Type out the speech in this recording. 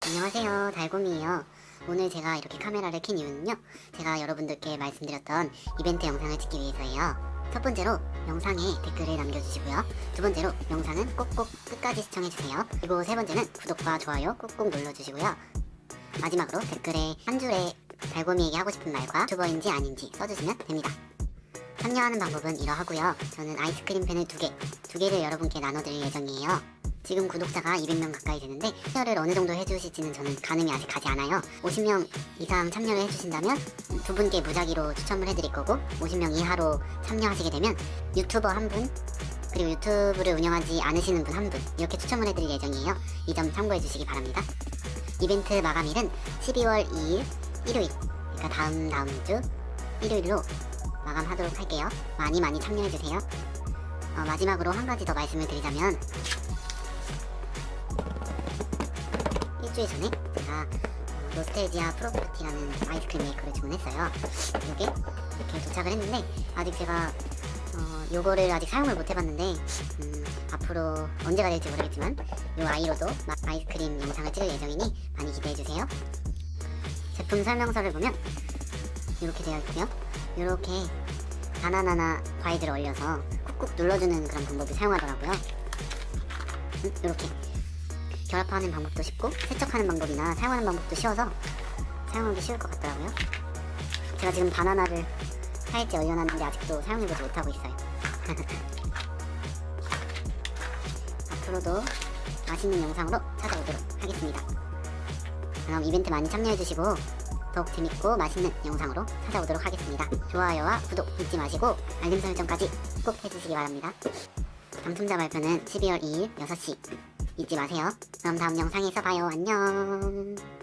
안녕하세요. 달곰이에요. 오늘 제가 이렇게 카메라를 킨 이유는요. 제가 여러분들께 말씀드렸던 이벤트 영상을 찍기 위해서예요. 첫 번째로 영상에 댓글을 남겨주시고요. 두 번째로 영상은 꼭꼭 끝까지 시청해주세요. 그리고 세 번째는 구독과 좋아요 꾹꾹 눌러주시고요. 마지막으로 댓글에 한 줄에 달곰이에게 하고 싶은 말과 유튜버인지 아닌지 써주시면 됩니다 참여하는 방법은 이러하고요 저는 아이스크림 팬을 두 개, 두 개를 여러분께 나눠드릴 예정이에요 지금 구독자가 200명 가까이 되는데 참여를 어느 정도 해주실지는 저는 가늠이 아직 가지 않아요. 50명 이상 참여를 해주신다면 두 분께 무작위로 추첨을 해드릴 거고 50명 이하로 참여하시게 되면 유튜버 한 분, 그리고 유튜브를 운영하지 않으시는 분 한 분 이렇게 추첨을 해드릴 예정이에요. 이 점 참고해 주시기 바랍니다. 이벤트 마감일은 12월 2일 일요일, 그러니까 다음 다음 주 일요일로 마감하도록 할게요. 많이 많이 참여해 주세요. 어, 마지막으로 한 가지 더 말씀을 드리자면 일주일 전에 제가 어, 노스텔지아 프로퍼티라는 아이스크림 메이커를 주문했어요. 이게 이렇게 도착을 했는데 아직 제가 어, 요거를 아직 사용을 못 해봤는데 음, 앞으로 언제가 될지 모르겠지만 요 아이로도 마- 아이스크림 영상을 찍을 예정이니 많이 기대해 주세요. 제품 설명서를 보면 이렇게 되어 있고요. 이렇게 바나나나 과일들을 얼려서 쿡쿡 눌러주는 그런 방법을 사용하더라고요. 이렇게 결합하는 방법도 쉽고 세척하는 방법이나 사용하는 방법도 쉬워서 사용하기 쉬울 것 같더라고요. 제가 지금 바나나를 살지 얼려놨는데 아직도 사용해보지 못하고 있어요. 앞으로도 맛있는 영상으로 찾아오도록 하겠습니다. 그럼 이벤트 많이 참여해주시고 더욱 재밌고 맛있는 영상으로 찾아오도록 하겠습니다. 좋아요와 구독 잊지 마시고 알림 설정까지 꼭 해주시기 바랍니다. 당첨자 발표는 12월 2일 6시 잊지 마세요. 그럼 다음 영상에서 봐요. 안녕.